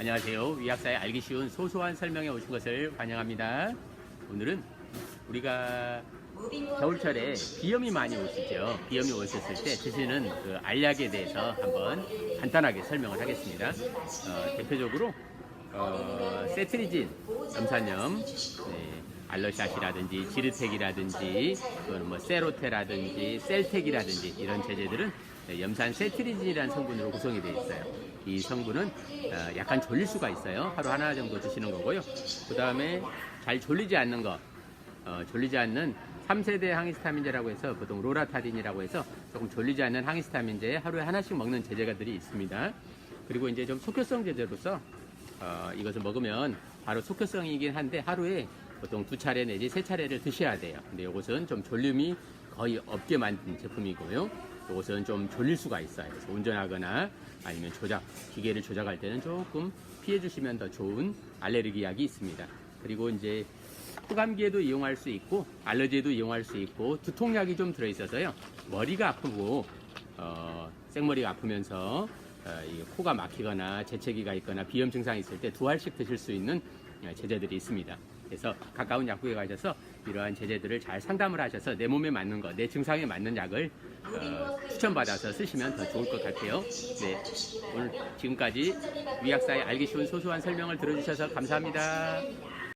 안녕하세요. 위약사의 알기 쉬운 소소한 설명에 오신 것을 환영합니다. 오늘은 우리가 겨울철에 비염이 많이 오시죠. 비염이 오셨을 때 드시는 그 알약에 대해서 한번 간단하게 설명을 하겠습니다. 어, 대표적으로 어, 세트리진, 염산염, 네, 알러샷이라든지 지르텍이라든지 또는 뭐 세로테라든지 셀텍이라든지 이런 제제들은 네, 염산 세트리진이라는 성분으로 구성이 되어 있어요. 이 성분은 어, 약간 졸릴 수가 있어요. 하루 하나 정도 드시는 거고요. 그 다음에 잘 졸리지 않는 거, 어, 졸리지 않는 3세대 항히스타민제라고 해서 보통 로라타딘이라고 해서 조금 졸리지 않는 항히스타민제에 하루에 하나씩 먹는 제제가들이 있습니다. 그리고 이제 좀 속효성 제제로서 어, 이것을 먹으면 바로 속효성이긴 한데 하루에 보통 두 차례 내지 세 차례를 드셔야 돼요. 근데 이것은 좀 졸림이 거의 없게 만든 제품이고요. 이것은 좀 졸릴 수가 있어요. 그래서 운전하거나 아니면 조작, 기계를 조작할 때는 조금 피해 주시면 더 좋은 알레르기 약이 있습니다. 그리고 이제 코감기에도 이용할 수 있고 알러지에도 이용할 수 있고 두통약이 좀 들어있어서요 머리가 아프고 어, 생머리가 아프면서 어, 이 코가 막히거나 재채기가 있거나 비염 증상이 있을 때 두 알씩 드실 수 있는 어, 제제들이 있습니다. 그래서 가까운 약국에 가셔서 이러한 제제들을 잘 상담을 하셔서 내 몸에 맞는 것, 내 증상에 맞는 약을 어, 추천받아서 쓰시면 더 좋을 것 같아요. 네, 오늘 지금까지 위약사의 알기 쉬운 소소한 설명을 들어주셔서 감사합니다.